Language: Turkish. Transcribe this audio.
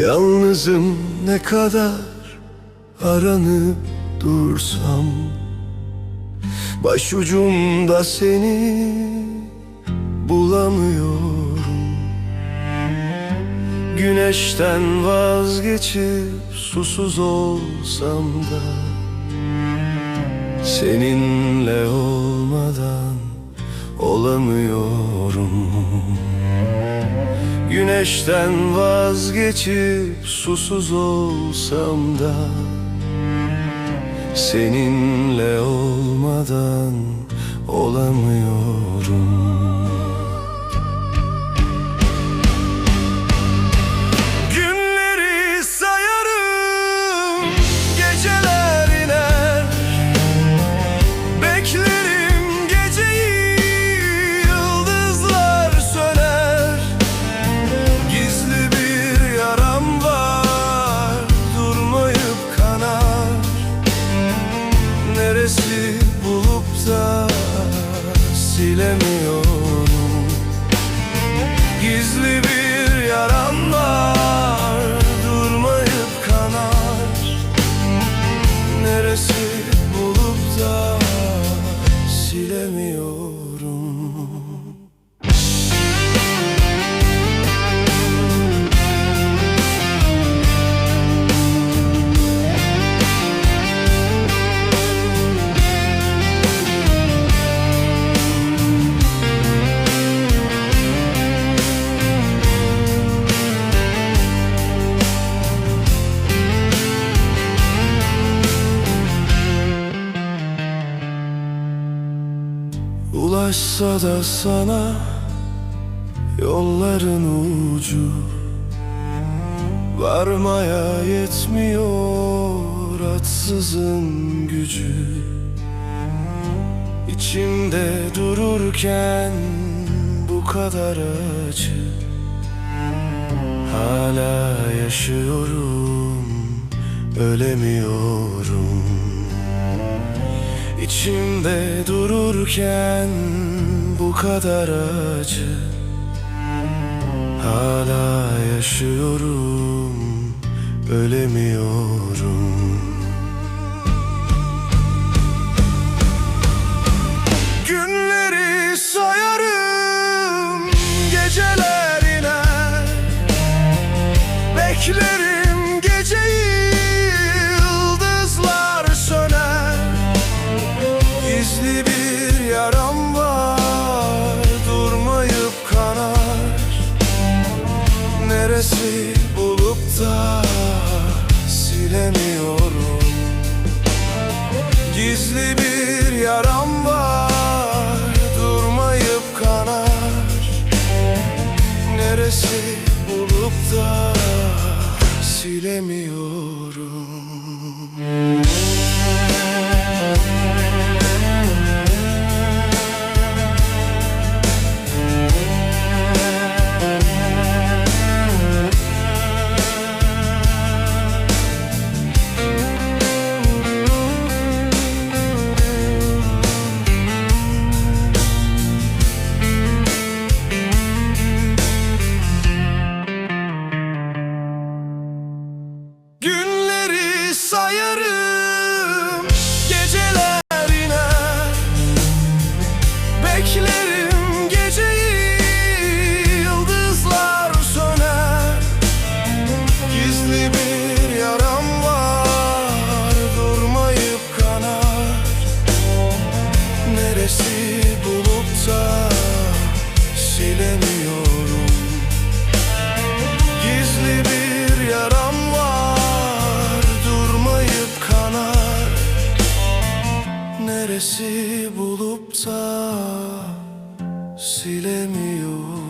Yalnızım ne kadar aranıp dursam Başucumda seni bulamıyorum. Güneşten vazgeçip susuz olsam da Seninle olmadan olamıyorum Güneşten vazgeçip susuz olsam da Seninle olmadan olamıyorum Ulaşsa da sana yolların ucu Varmaya yetmiyor atsızın gücü. İçimde dururken bu kadar acı Hala yaşıyorum, ölemiyorum İçimde dururken bu kadar acı. Hala yaşıyorum, ölemiyorum. Günleri sayarım, geceler iner. Beklerim Silemiyorum Gizli bir yaram var Durmayıp kanar. Neresi bulup da Silemiyorum sayarım adresi bulup da silemiyorum.